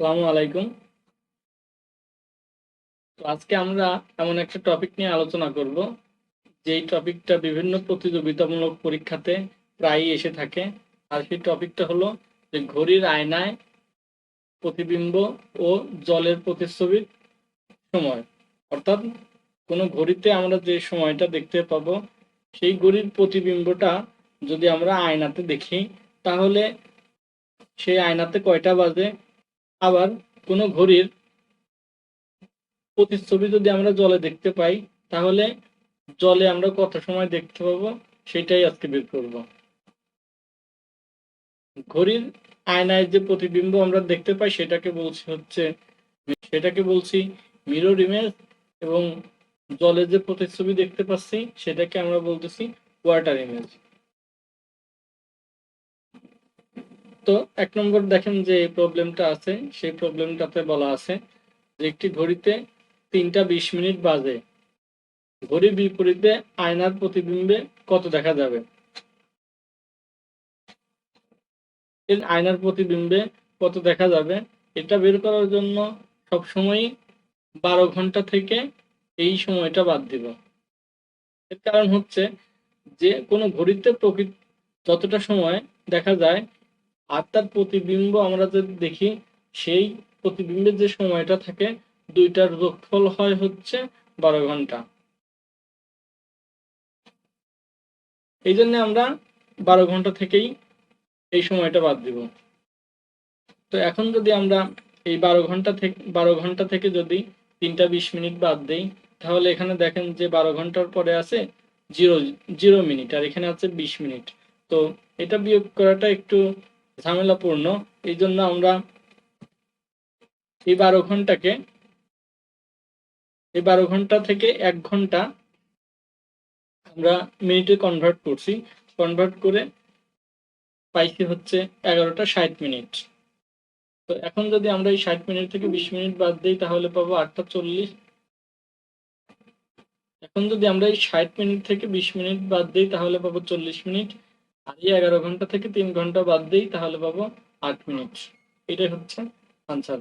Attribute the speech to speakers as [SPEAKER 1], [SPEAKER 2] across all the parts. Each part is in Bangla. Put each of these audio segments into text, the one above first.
[SPEAKER 1] আসসালামু আলাইকুম। তো আজকে আমরা এমন একটা টপিক নিয়ে আলোচনা করব, যেই টপিকটা বিভিন্ন প্রতিযোগিতামূলক পরীক্ষাতে প্রায়ই এসে থাকে। আর সেই টপিকটা হলো যে ঘড়ির আয়নায় প্রতিবিম্ব ও জলের প্রতিচ্ছবির সময়। অর্থাৎ কোনো ঘড়িতে আমরা যে সময়টা দেখতে পাবো, সেই ঘড়ির প্রতিবিম্বটা যদি আমরা আয়নাতে দেখি, তাহলে সেই আয়নাতে কয়টা বাজে? আবার কোনো ঘড়ির প্রতিচ্ছবি যদি আমরা জলে দেখতে পাই, তাহলে জলে আমরা কত সময় দেখতে পাবো? সেটাই আজকে বের করব। ঘড়ির আয়নায় যে প্রতিবিম্ব আমরা দেখতে পাই, সেটাকে বলছি হচ্ছে সেটাকে বলছি মিরর ইমেজ এবং জলে যে প্রতিচ্ছবি দেখতে পাচ্ছি, সেটাকে আমরা বলতেছি ওয়াটার ইমেজ তো এক নম্বর দেখেন যে প্রবলেমটা আছে, সেই প্রবলেমটাতে বলা আছে যে একটি ঘড়িতে তিনটা বিশ মিনিট বাজে। ঘড়ির বিপরীতে আয়নার প্রতিবিম্বে কত দেখা যাবে? আয়নার প্রতিবিম্বে কত দেখা যাবে? এটা বের করার জন্য সবসময় বারো ঘণ্টা থেকে এই সময়টা বাদ দিব। এর কারণ হচ্ছে যে কোনো ঘড়িতে প্রকৃত যতটা সময় দেখা যায় আর তার প্রতিবিম্ব আমরা যদি দেখি, সেই প্রতিবিম্বের যে সময়টা থাকে, দুইটার যোগফল হয় হচ্ছে বারো ঘণ্টা। এই জন্য আমরা বারো ঘণ্টা থেকেই এই সময়টা বাদ দিব। তো এখন যদি আমরা এই বারো ঘণ্টা থেকে, বারো ঘণ্টা থেকে যদি তিনটা বিশ মিনিট বাদ দেই, তাহলে এখানে দেখেন যে বারো ঘণ্টার পরে আছে জিরো জিরো মিনিট, আর এখানে আছে বিশ মিনিট। তো এটা বিয়োগ করাটা একটু ঝামেলাপূর্ণ। এই জন্য আমরা এই বারো ঘন্টাকে, এই বারো ঘণ্টা থেকে এক ঘণ্টা আমরা মিনিটে কনভার্ট করছি। কনভার্ট করে পাইছি হচ্ছে এগারোটা ষাট মিনিট। তো এখন যদি আমরা এই ষাট মিনিট থেকে বিশ মিনিট বাদ দিই, তাহলে পাবো আটটা চল্লিশ। এখন যদি আমরা এই ষাট মিনিট থেকে বিশ মিনিট বাদ দিই, তাহলে পাবো চল্লিশ মিনিট। এই এগারো ঘণ্টা থেকে তিন ঘণ্টা বাদ দিই, তাহলে পাবো আট মিনিট। এটাই হচ্ছে আনসার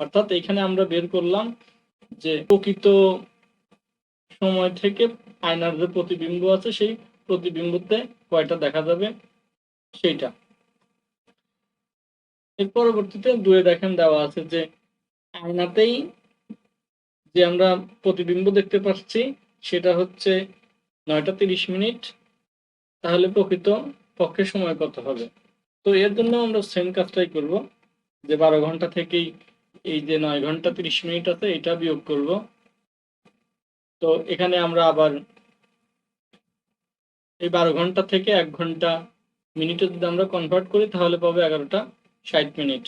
[SPEAKER 1] অর্থাৎ এখানে আমরা বের করলাম যে প্রকৃত সময় থেকে আয়নার যে প্রতিবিম্ব আছে, সেই প্রতিবিম্বতে কয়টা দেখা যাবে? সেইটা। এর পরবর্তীতে দুয়ে দেখেন দেওয়া আছে যে আয়নাতেই যে আমরা প্রতিবিম্ব দেখতে পাচ্ছি, সেটা হচ্ছে নয়টা তিরিশ মিনিট। তাহলে প্রকৃত পক্ষে সময় কত হবে? তো এর জন্য আমরা সেম কাজটাই করব। যে বারো ঘণ্টা থেকেই এই যে নয় ঘণ্টা তিরিশ মিনিট আছে, এটা বিয়োগ করব। তো এখানে আমরা আবার এই বারো ঘণ্টা থেকে এক ঘণ্টা মিনিটে যদি আমরা কনভার্ট করি, তাহলে পাবো এগারোটা ষাট মিনিট।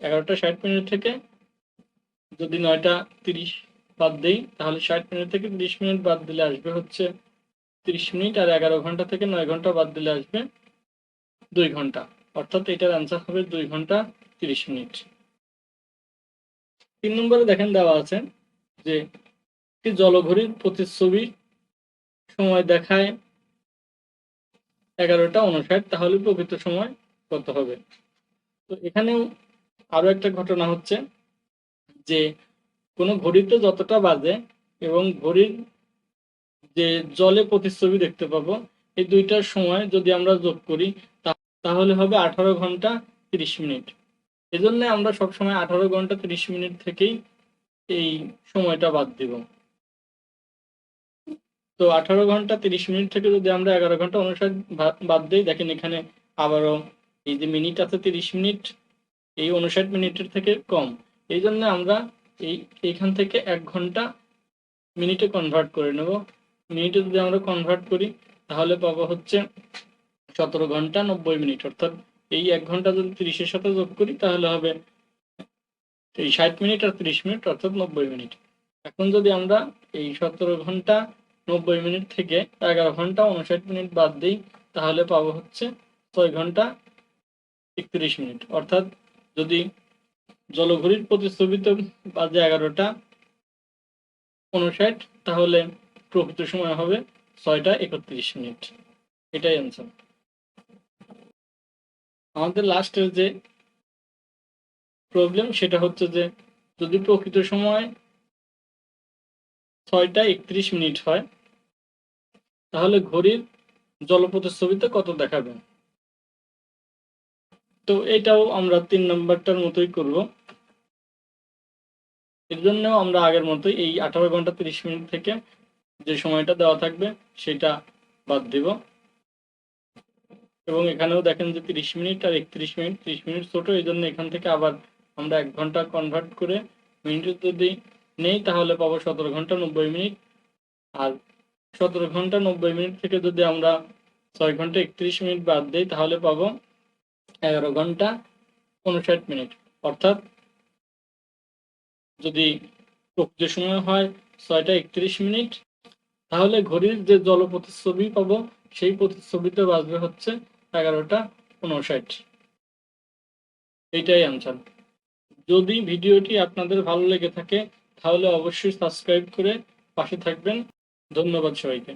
[SPEAKER 1] এগারোটা ষাট মিনিট থেকে যদি নয়টা তিরিশ বাদ দিই, তাহলে ষাট মিনিট থেকে তিরিশ মিনিট বাদ দিলে আসবে হচ্ছে তিরিশ মিনিট আর এগারো ঘণ্টা থেকে নয় ঘণ্টা বাদ দিলে আসবে দুই ঘণ্টা। অর্থাৎ এটার অ্যান্সার হবে দুই ঘণ্টা তিরিশ মিনিট। তিন নম্বরে দেখেন দেওয়া আছে যে, একটি জলঘড়ির প্রতিচ্ছবি সময় দেখায় এগারোটা উনষাট, তাহলে প্রকৃত সময় কত হবে? তো এখানেও আরও একটা ঘটনা হচ্ছে যে, কোনো ঘড়িতে যতটা বাজে এবং ঘড়ির যে জলে প্রতিচ্ছবি দেখতে পাবো, এই দুইটার সময় যদি আমরা যোগ করি তাহলে হবে আঠারো ঘণ্টা তিরিশ মিনিট। এজন্য আমরা সবসময় আঠারো ঘণ্টা তিরিশ মিনিট থেকেই এই সময়টা বাদ দিব। তো আঠারো ঘণ্টা তিরিশ মিনিট থেকে যদি আমরা এগারো ঘণ্টা অনুসার বাদ দিই, দেখেন এখানে আবারও এই যে মিনিট আছে তিরিশ মিনিট, এই উনষাট মিনিটের থেকে কম। এই জন্য আমরা এই এইখান থেকে এক ঘণ্টা মিনিটে কনভার্ট করে নেব। মিনিটে যদি আমরা কনভার্ট করি, তাহলে পাবো হচ্ছে সতেরো ঘণ্টা নব্বই মিনিট। অর্থাৎ এই এক ঘণ্টা যদি তিরিশের সাথে যোগ করি, তাহলে হবে এই ষাট মিনিট আর তিরিশ মিনিট, অর্থাৎ নব্বই মিনিট। এখন যদি আমরা এই সতেরো ঘণ্টা নব্বই মিনিট থেকে এগারো ঘণ্টা উনষাট মিনিট বাদ দিই, তাহলে পাবো হচ্ছে ছয় ঘণ্টা একত্রিশ মিনিট। অর্থাৎ যদি জলঘড়ির প্রতিস্থবিত বাজে এগারোটা উনষাট, তাহলে প্রকৃত সময় হবে ছয়টা একত্রিশ মিনিট। এটাই অ্যান্সার আমাদের লাস্টের যে প্রবলেম সেটা হচ্ছে যে যদি প্রকৃত সময় ছয়টা একত্রিশ মিনিট হয়, তাহলে ঘড়ির জলপ্রতিচ্ছবিতে কত দেখাবে তো এটাও আমরা তিন নম্বরটার মতোই করব। এর জন্য আমরা আগের মতোই এই আঠারো ঘণ্টা তিরিশ মিনিট থেকে যে সময়টা দেওয়া থাকবে সেটা বাদ দিব। এবং এখানেও দেখেন যে তিরিশ মিনিট আর একত্রিশ মিনিট, ত্রিশ মিনিট ছোট, এই জন্য এখান থেকে আবার আমরা এক ঘণ্টা কনভার্ট করে মিনিট যদি নেই, তাহলে পাবো সতেরো ঘণ্টা নব্বই মিনিট। আর সতেরো ঘণ্টা নব্বই মিনিট থেকে যদি আমরা ছয় ঘণ্টা একত্রিশ মিনিট বাদ দিই, তাহলে পাবো এগারো ঘণ্টা উনষাট মিনিট। অর্থাৎ যদি সময় হয় ছয়টা একত্রিশ মিনিট তাহলে ঘড়ির যে জল প্রতিচ্ছবি পাবো, সেই প্রতিচ্ছবিতে বাজবে হচ্ছে এগারোটা উনষাট। এইটাই আনসার যদি ভিডিওটি আপনাদের ভালো লেগে থাকে, তাহলে অবশ্যই সাবস্ক্রাইব করে পাশে থাকবেন। ধন্যবাদ সবাইকে।